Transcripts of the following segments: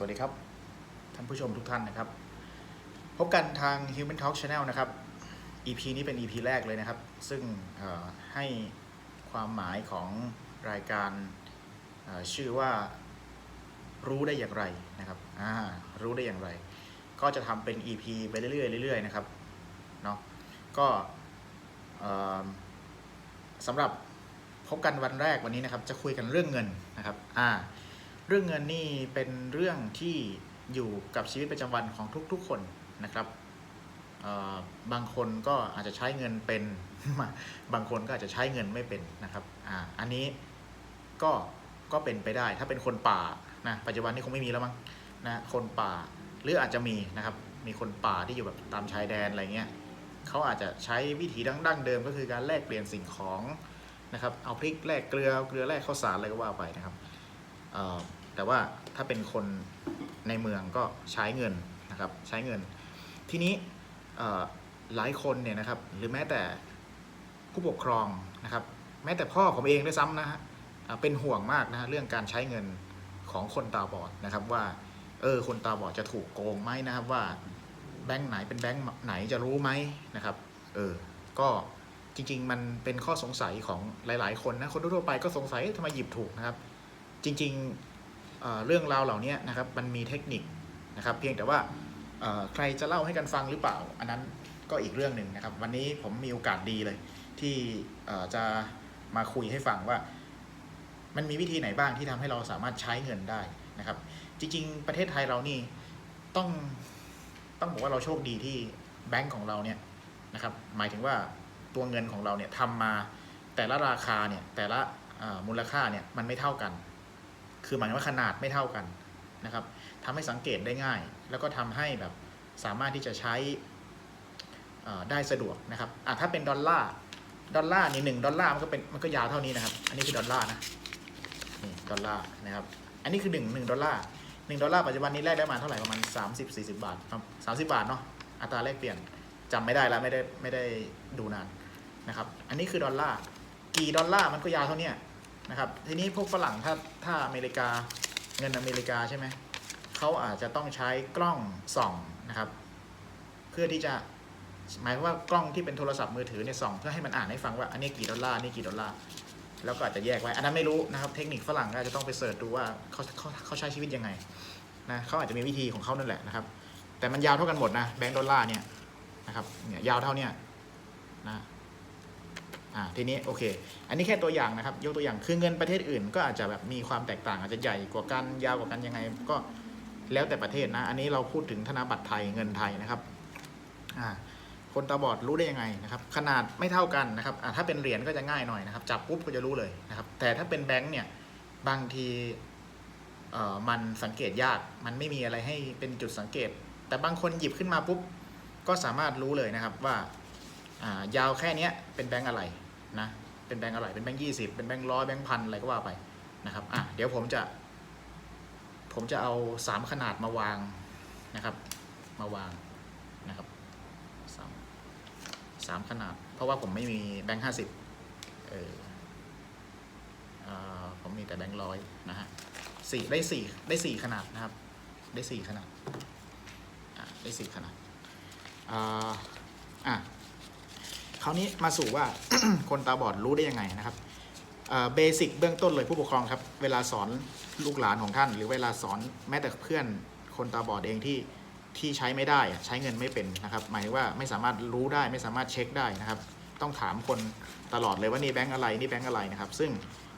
สวัสดีครับ ท่านผู้ชมทุกท่านนะครับ พบกันทาง Human Talk Channel นะครับ EP นี้เป็น EP แรกเลยนะครับ ซึ่งให้ความหมายของรายการชื่อว่ารู้ได้อย่างไรนะครับรู้ได้อย่างไร ก็จะทำเป็น EP ไปเรื่อยๆเรื่อยๆนะครับเนาะก็สำหรับพบกันวันแรกวันนี้นะครับ จะคุยกันเรื่องเงินนะครับอ่า เรื่องเงินนี่เป็นเรื่องที่อยู่กับชีวิตประจำวันของทุก ๆ คนนะครับบางคนก็อาจจะใช้เงินเป็น บางคนก็อาจจะใช้เงินไม่เป็นนะครับอ่าอันนี้ก็ก็เป็นไปได้ ถ้าเป็นคนป่านะปัจจุบันนี้คงไม่มีแล้วมั้งนะคนป่าหรืออาจจะมีนะครับ มีคนป่าที่อยู่แบบตามชายแดนอะไรเงี้ยเขาอาจจะใช้วิธีดั้งดั้งเดิมก็คือการแลกเปลี่ยนสิ่งของนะครับ เอาพริกแลกเกลือเกลือแลกข้าวสารอะไรก็ว่าไปนะครับ แต่ว่าถ้าเป็นคนในเมืองก็ใช้เงินนะครับใช้เงิน ทีนี้หลายคนเนี่ยนะครับหรือแม้แต่ผู้ปกครองนะครับแม้แต่พ่อผมเองด้วยซ้ำนะฮะเป็นห่วงมากนะฮะเรื่องการใช้เงินของคนตาบอดนะครับว่าเออคนตาบอดจะถูกโกงไหมนะครับว่าแบงค์ไหนเป็นแบงค์ไหนจะรู้ไหมนะครับเออก็จริง ๆ มันเป็นข้อสงสัยของหลาย ๆ คนนะคนทั่วไปก็สงสัยทำไมหยิบถูกนะครับ จริง ๆ เรื่องราวเหล่านี้นะครับมันมีเทคนิคนะครับ เพียงแต่ว่าใครจะเล่าให้กันฟังหรือเปล่า อันนั้นก็อีกเรื่องหนึ่งนะครับ วันนี้ผมมีโอกาสดีเลย ที่จะมาคุยให้ฟังว่า มันมีวิธีไหนบ้างที่ทำให้เราสามารถใช้เงินได้นะครับ จริง ๆ ประเทศไทยเรานี่ต้องต้องบอกว่าเราโชคดีที่แบงก์ของเราเนี่ยนะครับ หมายถึงว่าตัวเงินของเราเนี่ยทำมาแต่ละราคาเนี่ยแต่ละมูลค่าเนี่ยมันไม่เท่ากัน คือหมายว่าขนาดไม่เท่ากันนะครับทำให้สังเกตได้ง่าย แล้วก็ทำให้แบบสามารถที่จะใช้ได้สะดวกนะครับอะถ้าเป็นดอลลาร์ดอลลาร์นี่หนึ่งดอลลาร์มันก็เป็นมันก็ยาวเท่านี้นะครับ อันนี้คือดอลลาร์นะนี่ดอลลาร์นะครับ อันนี้คือหนึ่งหนึ่งดอลลาร์หนึ่งดอลลาร์ปัจจุบันนี้แลกได้มาเท่าไหร่ประมาณสามสิบสี่สิบาทสามสิบาทเนาะอัตราแลกเปลี่ยนจำไม่ได้แล้วไม่ได้ไม่ได้ดูนานนะครับ อันนี้คือดอลลาร์กี่ดอลลาร์มันก็ยาวเท่านี้ นะครับทีนี้พวกฝรั่งถ้าถ้าอเมริกาเงินอเมริกาใช่ไหมเขาอาจจะต้องใช้กล้องส่องนะครับ เพื่อที่จะหมายว่ากล้องที่เป็นโทรศัพท์มือถือเนี่ยส่องเพื่อให้มันอ่านให้ฟังว่าอันนี้กี่ดอลลาร์นนี่กี่ดอลลาร์แล้วก็อาจจะแยกไว้ อันนั้นไม่รู้นะครับ เทคนิคฝรั่งก็อาจจะต้องไปเสิร์ชดูว่าเขาเขาเขาใช้ชีวิตยังไงนะเขาอาจจะมีวิธีของเขานั่นแหละนะครับ แต่มันยาวเท่ากันหมดนะแบงก์ดอลลาร์เนี่ยนะครับเนี่ยยาวเท่าเนี้ยนะ อ่าทีนี้โอเค อันนี้แค่ตัวอย่างนะครับ ยกตัวอย่างคือเงินประเทศอื่น ก็อาจจะแบบมีความแตกต่างอาจจะใหญ่กว่ากันยาวกว่ากันยังไง ก็แล้วแต่ประเทศนะ อันนี้เราพูดถึงธนบัตรไทยเงินไทยนะครับอ่าคนตาบอดรู้ได้ยังไงนะครับ ขนาดไม่เท่ากันนะครับอ่าถ้าเป็นเหรียญก็จะง่ายหน่อยนะครับจับปุ๊บก็จะรู้เลยนะครับ แต่ถ้าเป็นแบงค์เนี่ยบางทีเอ่อมันสังเกตยากมันไม่มีอะไรให้เป็นจุดสังเกต แต่บางคนหยิบขึ้นมาปุ๊บก็สามารถรู้เลยนะครับว่าอ่ายาวแค่เนี้ยเป็นแบงค์อะไร นะ เป็นแบงค์อะไรเป็นแบงค์ยี่สิบเป็นแบงค์ร้อยแบงค์พันอะไรก็ว่าไปนะครับ อะ เดี๋ยวผมจะ ผมจะเอาสามขนาดมาวางนะครับ มาวางนะครับสามสามขนาด เพราะว่าผมไม่มีแบงค์ห้าสิบเออผมมีแต่แบงค์ร้อยนะฮะสี่ได้สี่ได้สี่ขนาดนะครับ ได้สี่ขนาด อะ ได้สี่ขนาด อ่า อะ ราวนี้มาสู่ว่า คนตาบอดรู้ได้ยังไงนะครับเบสิกเบื้องต้นเลยผู้ปกครองครับ เวลาสอนลูกหลานของท่าน หรือเวลาสอนแม้แต่เพื่อนคนตาบอดเองที่ที่ใช้ไม่ได้ใช้เงินไม่เป็นนะครับ หมายว่าไม่สามารถรู้ได้ไม่สามารถเช็คได้นะครับ ต้องถามคนตลอดเลยว่านี่แบงค์อะไรนี่แบงค์อะไรนะครับ ซึ่ง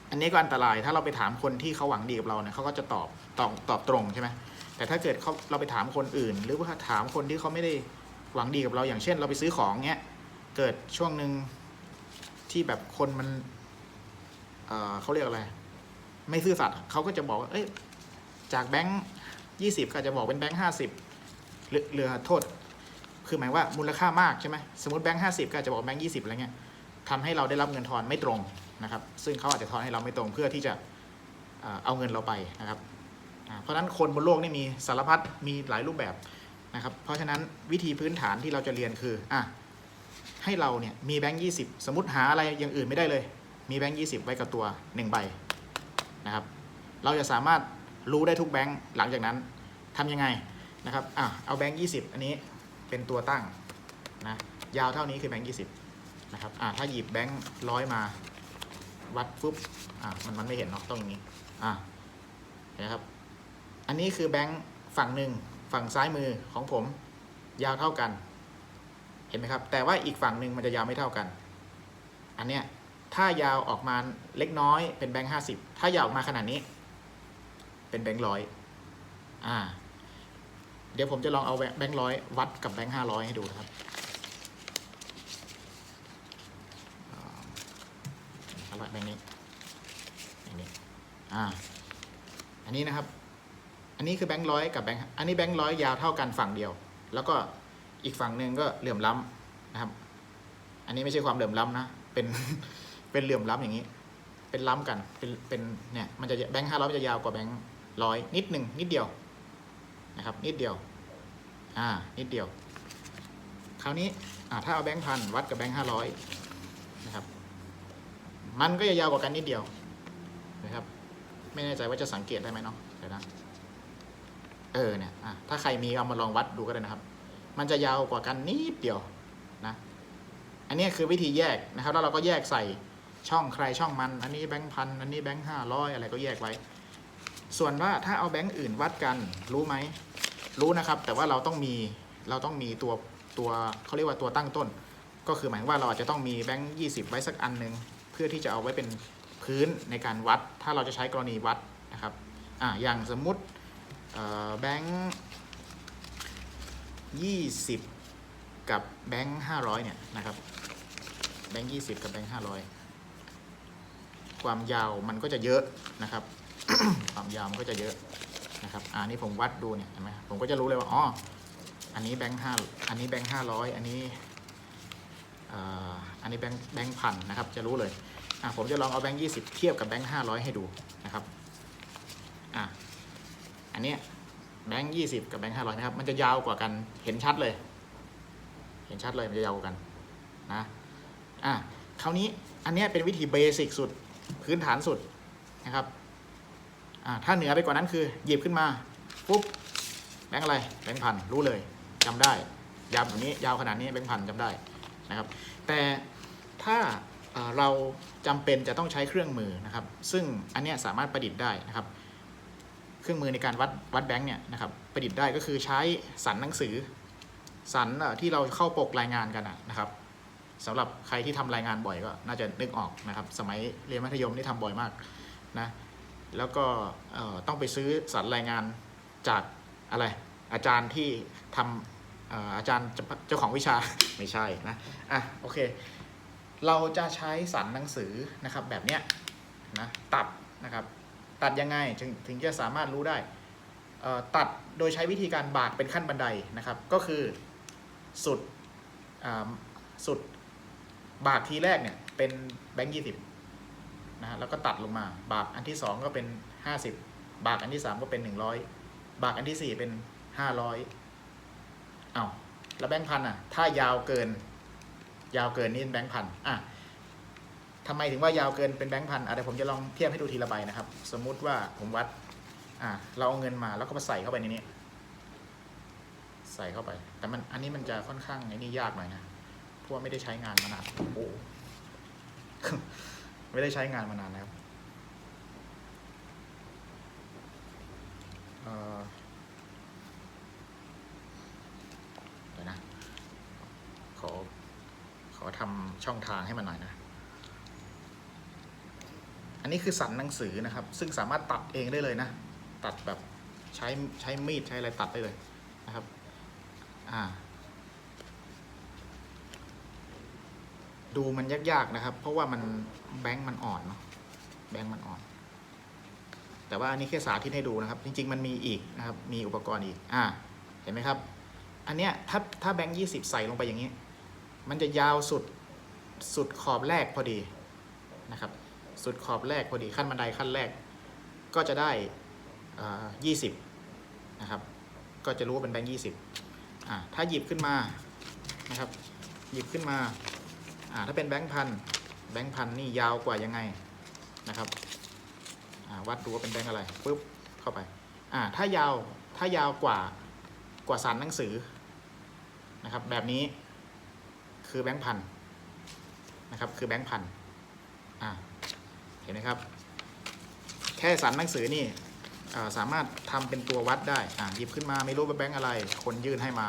อันนี้ก็อันตรายถ้าเราไปถามคนที่เขาหวังดีกับเราเนี่ยเขาก็จะตอบตอบตอบตรงใช่ไหมแต่ถ้าเกิดเขาเราไปถามคนอื่น หรือว่าถามคนที่เขาไม่ได้หวังดีกับเราอย่างเช่น เราไปซื้อของเงี้ย เกิดช่วงหนึ่งที่แบบคนมันเอ่อเขาเรียกอะไร ไม่ซื่อสัตย์เขาก็จะบอกว่าเอ้ยจากแบงค์ยี่สิบก็จะบอกเป็นแบงค์ห้าสิบหรือเรือโทษ คือหมายว่ามูลค่ามากใช่ไหมสมมติแบงค์ห้าสิบก็จะบอกแบงค์ยี่สิบอะไรเงี้ยทำให้เราได้รับเงินทอนไม่ตรงนะครับ ซึ่งเขาอาจจะทอนให้เราไม่ตรงเพื่อที่จะเอาเงินเราไปนะครับ เพราะฉะนั้นคนบนโลกนี่มีสารพัดมีหลายรูปแบบนะครับ เพราะฉะนั้นวิธีพื้นฐานที่เราจะเรียนคืออะ ให้เราเนี่ยมีแบงค์ยี่สิบสมมติหาอะไรอย่างอื่นไม่ได้เลย มีแบงค์ยี่สิบไว้กับตัวหนึ่งใบนะครับ เราจะสามารถรู้ได้ทุกแบงค์หลังจากนั้นทำยังไงนะครับอะเอาแบงค์ยี่สิบอันนี้เป็นตัวตั้งนะยาวเท่านี้คือแบงค์ยี่สิบนะครับอะถ้าหยิบแบงค์ร้อยมาวัดปุ๊บอะมันมันไม่เห็นเนาะต้องอย่างนี้อะเห็นไหมครับอันนี้คือแบงค์ฝั่งหนึ่งฝั่งซ้ายมือของผมยาวเท่ากัน เห็นไหมครับ แต่ว่าอีกฝั่งหนึ่งมันจะยาวไม่เท่ากัน อันเนี้ยถ้ายาวออกมาเล็กน้อยเป็นแบงค์ห้าสิบถ้ายาวออกมาขนาดนี้ เป็นแบงค์ร้อยอ่า เดี๋ยวผมจะลองเอาแบงค์ร้อยวัดกับแบงค์ห้าร้อยให้ดูนะครับอ่าเอาละแบงค์นี้แบงค์นี้อ่า อันนี้นะครับ อันนี้คือแบงค์ร้อยกับแบงค์อันนี้แบงค์ร้อยยาวเท่ากันฝั่งเดียว แล้วก็ อีกฝั่งหนึ่งก็เหลื่อมล้ำนะครับ อันนี้ไม่ใช่ความเหลื่อมล้ำนะ เป็น เป็นเหลื่อมล้ำอย่างนี้ เป็นล้ำกัน เป็น เป็น เนี่ย มันจะแบงค์ห้าร้อยมันจะยาวกว่าแบงค์ร้อยนิดหนึ่งนิดเดียวนะครับ นิดเดียว อ่า นิดเดียว คราวนี้ อ่า ถ้าเอาแบงค์พันวัดกับแบงค์ห้าร้อยนะครับ มันก็จะยาวกว่ากันนิดเดียวนะครับ ไม่แน่ใจว่าจะสังเกตได้ไหมเนาะเดี๋ยวนะ เออ เนี่ย อะ ถ้าใครมีเอามาลองวัดดูก็ได้นะครับ มันจะยาวกว่ากันนิดเดียวนะอันนี้คือวิธีแยกนะครับแล้วเราก็แยกใส่ช่องใครช่องมัน อันนี้แบงค์พันอันนี้แบงค์ห้าร้อยอะไรก็แยกไว้ ส่วนว่าถ้าเอาแบงค์อื่นวัดกันรู้ไหมรู้นะครับ แต่ว่าเราต้องมีเราต้องมีตัวตัวเขาเรียกว่าตัวตั้งต้น ก็คือหมายว่าเราอาจจะต้องมีแบงค์ยี่สิบไว้สักอันหนึ่งเพื่อที่จะเอาไว้เป็นพื้นในการวัด ถ้าเราจะใช้กรณีวัดนะครับอ่าอย่างสมมุติแบงค์ ยี่สิบกับแบงค์ห้าร้อยเนี่ยนะครับ แบงค์ยี่สิบกับแบงค์ห้าร้อยความยาวมันก็จะเยอะนะครับ ความยาวมันก็จะเยอะนะครับอ่านี่ผมวัดดูเนี่ยเห็นไหมผมก็จะรู้เลยว่าอ๋ออันนี้แบงค์ห้าอันนี้แบงค์ห้าร้อยอันนี้อันนี้แบงค์แบงค์พันนะครับ จะรู้เลยอ่าผมจะลองเอาแบงค์ยี่สิบเทียบกับแบงค์ห้าร้อยให้ดูนะครับอ่าอันเนี้ย แบงค์ยี่สิบกับแบงค์ห้าร้อยนะครับ มันจะยาวกว่ากันเห็นชัดเลย เห็นชัดเลยมันจะยาวกว่ากันนะอะคราวนี้อันนี้เป็นวิธีเบสิกสุดพื้นฐานสุดนะครับอ่าถ้าเหนือไปกว่านั้นคือหยิบขึ้นมาปุ๊บแบงค์อะไรแบงค์พันรู้เลยจำได้ ยาวแบบนี้ยาวขนาดนี้แบงค์พันจำได้นะครับ แต่ถ้าเราจำเป็นจะต้องใช้เครื่องมือนะครับ ซึ่งอันนี้สามารถประดิษฐ์ได้นะครับ เครื่องมือในการวัดวัดแบงค์เนี่ยนะครับประดิษฐ์ได้ก็คือใช้สันหนังสือ สันที่เราเข้าปกรายงานกันนะครับสำหรับใครที่ทำรายงานบ่อยก็น่าจะนึกออกนะครับ สมัยเรียนมัธยมนี่ทำบ่อยมากนะแล้วก็ต้องไปซื้อสันรายงานจากอะไร อาจารย์ที่ทำเอ่ออาจารย์เจ้าเจ้าของวิชาไม่ใช่นะอะโอเค เราจะใช้สันหนังสือนะครับแบบเนี้ยนะตัดนะครับ ตัดยังไงถึงถึงจะสามารถรู้ได้ ตัดโดยใช้วิธีการบากเป็นขั้นบันไดนะครับ ก็คือสุดสุดบากทีแรกเนี่ยเป็นแบงค์ยี่สิบนะฮะแล้วก็ตัดลงมา บากอันที่สองก็เป็นห้าสิบบากอันที่สามก็เป็นหนึ่งร้อยบากอันที่สี่เป็นห้าร้อยเอาแล้วแบงค์พันอะ ถ้ายาวเกิน ยาวเกินนี่เป็นแบงค์พันอะ ทำไมถึงว่ายาวเกินเป็นแบงค์พันอะเดี๋ยวผมจะลองเทียบให้ดูทีละใบนะครับ สมมุติว่าผมวัดอะเราเอาเงินมาแล้วก็มาใส่เข้าไปในนี้ ใส่เข้าไป แต่มันอันนี้มันจะค่อนข้างไอ้นี่ยากหน่อยนะเพราะว่าไม่ได้ใช้งานมานานโอ้โหไม่ได้ใช้งานมานานนะครับเออเดี๋ยวนะขอขอทำช่องทางให้มันหน่อยนะ นนี้คือสันหนังสือนะครับ ซึ่งสามารถตัดเองได้เลยนะ ตัดแบบใช้ใช้มีดใช้อะไรตัดได้เลยนะครับ อ่า ดูมันยากๆนะครับ เพราะว่ามันแบงค์มันอ่อนเนาะ แบงค์มันอ่อน แต่ว่าอันนี้แค่สาธิตให้ดูนะครับ จริง ๆ มันมีอีกนะครับ มีอุปกรณ์อีก อ่า เห็นไหมครับ อันเนี้ยถ้าถ้าแบงค์ยี่สิบใส่ลงไปอย่างนี้ มันจะยาวสุดสุดขอบแรกพอดีนะครับ สุดขอบแรกพอดีขั้นบันไดขั้นแรก ก็จะได้ยี่สิบนะครับ ก็จะรู้ว่าเป็นแบงค์ยี่สิบถ้าหยิบขึ้นมานะครับ หยิบขึ้นมา ถ้าเป็นแบงค์พันแบงค์พันนี่ยาวกว่ายังไงนะครับวัดดูว่าเป็นแบงค์อะไรปุ๊บเข้าไปถ้ายาวถ้ายาวกว่ากว่าสันหนังสือนะครับแบบนี้คือแบงค์พันนะครับคือแบงค์พันอ่า เห็นไหมครับ แค่สันหนังสือนี่สามารถทำเป็นตัววัดได้หยิบขึ้นมาไม่รู้ว่าแบงค์อะไร คนยื่นให้มา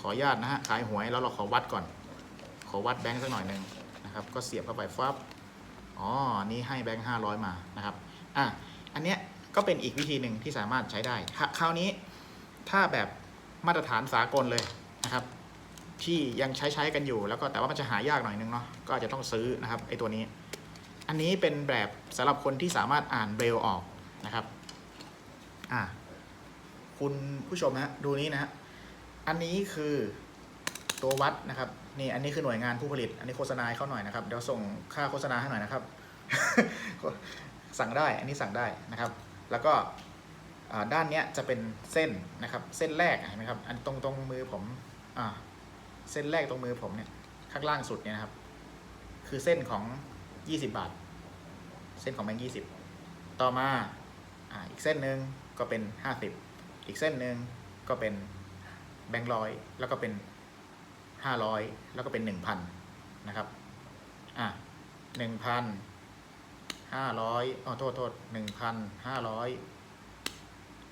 ขออนุญาตนะฮะขายหวยแล้วเราขอวัดก่อน ขอวัดแบงค์สักหน่อยหนึ่งนะครับ ก็เสียบเข้าไปฟับอ๋อนี่ให้แบงค์ห้าร้อยมานะครับอะอันเนี้ยก็เป็นอีกวิธีหนึ่งที่สามารถใช้ได้ คราวนี้ถ้าแบบมาตรฐานสากลเลยนะครับ ที่ยังใช้ใช้กันอยู่แล้วก็แต่ว่ามันจะหายากหน่อยนึงเนาะก็อาจจะต้องซื้อนะครับไอ้ตัวนี้ อันนี้เป็นแบบสำหรับคนที่สามารถอ่านเบรลออกนะครับอะคุณผู้ชมนะฮะดูนี้นะฮะอันนี้คือตัววัดนะครับนี่อันนี้คือหน่วยงานผู้ผลิต อันนี้โฆษณาให้เขาหน่อยนะครับเดี๋ยวส่งค่าโฆษณาให้หน่อยนะครับ สั่งได้อันนี้สั่งได้นะครับ แล้วก็ด้านเนี้ยจะเป็นเส้นนะครับ เส้นแรกเห็นไหมครับอันตรงตรงมือผมอ่าเส้นแรกตรงมือผมเนี่ยข้างล่างสุดเนี่ยนะครับ คือเส้นของ 20 บาท เส้นของแบงค์ยี่สิบต่อมาอ่าอีกเส้นหนึ่งก็เป็น 50 อีกเส้นหนึ่งก็เป็นแบงค์ร้อยแล้วก็เป็น 500 แล้วก็เป็น 1,000นะครับอะ1,000ห้าร้อยอ๋อโทษโทษหนึ่งพันห้าร้อย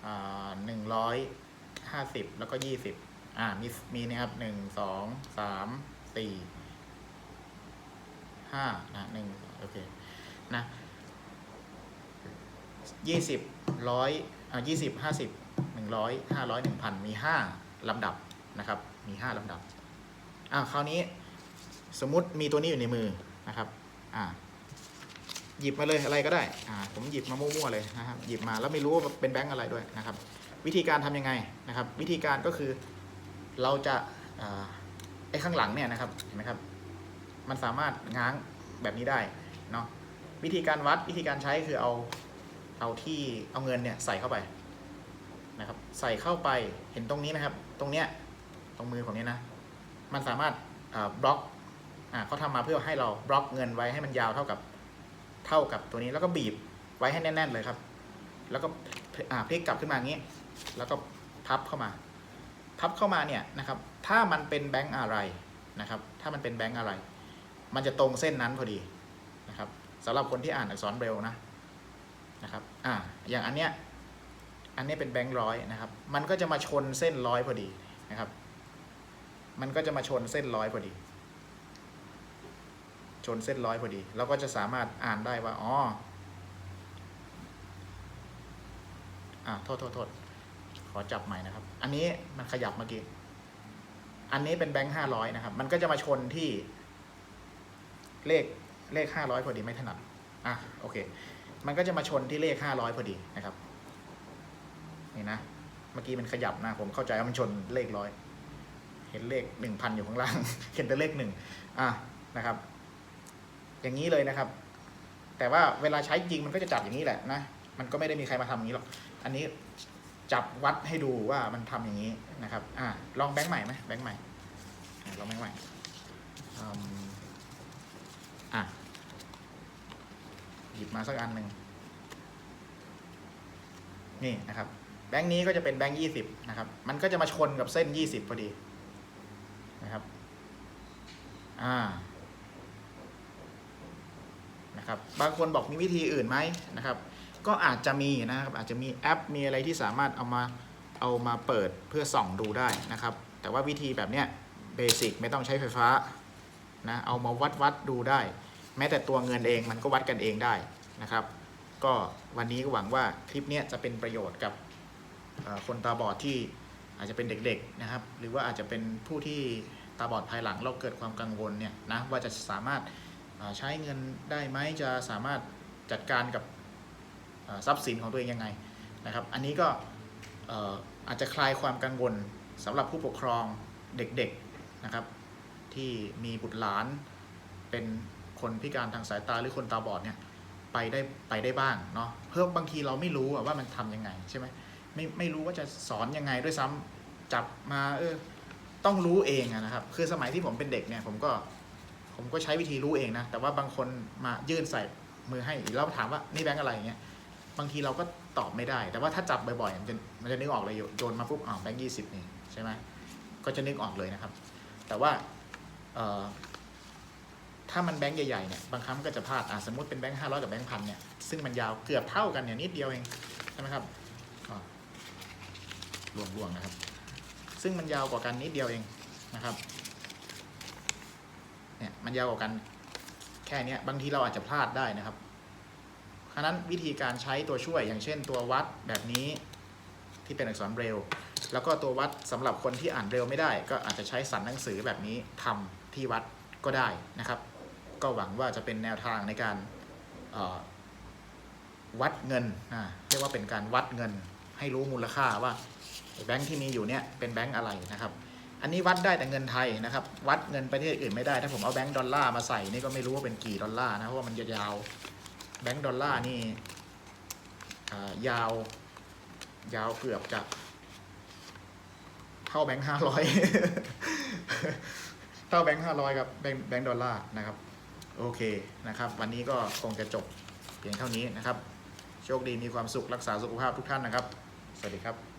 อ่าหนึ่งร้อยห้าสิบแล้วก็ยี่สิบอ่ามีมีนะครับหนึ่งสองสามสี่ห้านะหนึ่ง อเคนะยี่สิบร้อยอ่ายี่สิบห้าสิบหนึ่งร้อยห้าร้อยหนึ่งพันมีห้าลำดับนะครับ มีห้าลำดับอ่าคราวนี้สมมุติมีตัวนี้อยู่ในมือนะครับอ่าหยิบมาเลยอะไรก็ได้อ่าผมหยิบมามั่วๆเลยนะครับหยิบมาแล้วไม่รู้ว่าเป็นแบงค์อะไรด้วยนะครับ วิธีการทำยังไงนะครับ วิธีการก็คือเราจะอ่าไอ้ข้างหลังเนี่ยนะครับเห็นไหมครับ มันสามารถง้างแบบนี้ได้ เนาะวิธีการวัดวิธีการใช้คือเอาเอาที่เอาเงินเนี่ยใส่เข้าไปนะครับ ใส่เข้าไปเห็นตรงนี้นะครับ ตรงเนี้ยตรงมือผมเนี้ยนะ มันสามารถบล็อกอ่าเขาทำมาเพื่อให้เราบล็อกเงินไว้ให้มันยาวเท่ากับเท่ากับตัวนี้แล้วก็บีบไว้ให้แน่น ๆ เลยครับ แล้วก็อ่าพลิกกลับขึ้นมาอย่างนี้ แล้วก็พับเข้ามา พับเข้ามาเนี่ยนะครับ ถ้ามันเป็นแบงก์อะไรนะครับ ถ้ามันเป็นแบงก์อะไร มันจะตรงเส้นนั้นพอดี สำหรับคนที่อ่านอักษรเบรลนะนะครับอ่าอย่างอันเนี้ยอันนี้เป็นแบงก์ร้อยนะครับ มันก็จะมาชนเส้นร้อยพอดีนะครับ มันก็จะมาชนเส้นร้อยพอดี ชนเส้นร้อยพอดี เราก็จะสามารถอ่านได้ว่าอ๋ออ่าโทษโทษโทษขอจับใหม่นะครับ อันนี้มันขยับเมื่อกี้ อันนี้เป็นแบงค์ห้าร้อยนะครับ มันก็จะมาชนที่เลข เลขห้าร้อยพอดีไม่ถนัดอะโอเค มันก็จะมาชนที่เลขห้าร้อยพอดีนะครับนี่นะเมื่อกี้มันขยับนะผมเข้าใจว่ามันชนเลขร้อยเห็นเลขหนึ่งพันอยู่ข้างล่าง เห็นแต่เลขหนึ่งอะนะครับ อย่างนี้เลยนะครับ แต่ว่าเวลาใช้จริงมันก็จะจับอย่างนี้แหละนะมันก็ไม่ได้มีใครมาทำอย่างนี้หรอกอันนี้จับวัดให้ดูว่ามันทำอย่างนี้นะครับ อ่าลองแบงค์ใหม่ไหมแบงค์ใหม่ลองแบงค์ใหม่อืมอะ หยิบมาสักอันหนึ่งนี่นะครับ แบงค์นี้ก็จะเป็นแบงค์ยี่สิบนะครับ มันก็จะมาชนกับเส้นยี่สิบพอดีนะครับ อ่า นะครับ บางคนบอกมีวิธีอื่นไหมนะครับ ก็อาจจะมีนะครับ อาจจะมีแอป มีอะไรที่สามารถเอามา เอามาเปิดเพื่อส่องดูได้นะครับ แต่ว่าวิธีแบบเนี้ยเบสิกไม่ต้องใช้ไฟฟ้านะ เอามาวัดวัดดูได้ แม้แต่ตัวเงินเองมันก็วัดกันเองได้นะครับ ก็วันนี้ก็หวังว่าคลิปนี้จะเป็นประโยชน์กับคนตาบอดที่อาจจะเป็นเด็กๆนะครับ หรือว่าอาจจะเป็นผู้ที่ตาบอดภายหลังเราเกิดความกังวลเนี่ยนะว่าจะสามารถใช้เงินได้ไหมจะสามารถจัดการกับทรัพย์สินของตัวเองยังไงนะครับ อันนี้ก็เอ่ออาจจะคลายความกังวลสำหรับผู้ปกครองเด็กๆนะครับ ที่มีบุตรหลานเป็น คนพิการทางสายตาหรือคนตาบอดเนี่ยไปได้ไปได้บ้างเนาะเพิ่มบางทีเราไม่รู้อะว่ามันทำยังไงใช่ไหมไม่ไม่รู้ว่าจะสอนยังไงด้วยซ้ำจับมาเออต้องรู้เองนะครับ คือสมัยที่ผมเป็นเด็กเนี่ยผมก็ผมก็ใช้วิธีรู้เองนะ แต่ว่าบางคนมายื่นใส่มือให้แล้วถามว่านี่แบงค์อะไรอย่างเงี้ย บางทีเราก็ตอบไม่ได้ แต่ว่าถ้าจับบ่อยๆ มันจะมันจะนึกออกเลยโยนมาปุ๊บอ๋อแบงค์ยี่สิบนี่ใช่ไหมก็จะนึกออกเลยนะครับ แต่ว่าเออ ถ้ามันแบงค์ใหญ่ๆเนี่ยบางครั้งมันก็จะพลาดอะสมมติเป็นแบงค์ห้าร้อยกับแบงค์พันเนี่ยซึ่งมันยาวเกือบเท่ากันเนี่ยนิดเดียวเองใช่ไหมครับอ๋อรวมๆนะครับ ซึ่งมันยาวกว่ากันนิดเดียวเองนะครับเนี่ยมันยาวกว่ากันแค่เนี้ยบางทีเราอาจจะพลาดได้นะครับฉะนั้นวิธีการใช้ตัวช่วยอย่างเช่นตัววัดแบบนี้ที่เป็นอักษรเบรลล์แล้วก็ตัววัดสำหรับคนที่อ่านเร็วไม่ได้ ก็อาจจะใช้สันหนังสือแบบนี้ทำที่วัดก็ได้นะครับ ก็หวังว่าจะเป็นแนวทางในการวัดเงินเรียกว่าเป็นการวัดเงินให้รู้มูลค่าว่าแบงค์ที่มีอยู่เนี่ยเป็นแบงค์อะไรนะครับ อันนี้วัดได้แต่เงินไทยนะครับ วัดเงินประเทศอื่นไม่ได้ ถ้าผมเอาแบงก์ดอลลาร์มาใส่นี่ก็ไม่รู้ว่าเป็นกี่ดอลลาร์นะเพราะว่ามันยาวแบงก์ดอลลาร์นี่ยาวยาวเกือบจะเท่าแบงค์ห้าร้อยเท่าแบงค์ห้าร้อยกับแบงค์แบงค์ดอลลาร์นะครับ โอเคนะครับ วันนี้ก็คงจะจบเพียงเท่านี้นะครับ โชคดีมีความสุขรักษาสุขภาพทุกท่านนะครับ สวัสดีครับ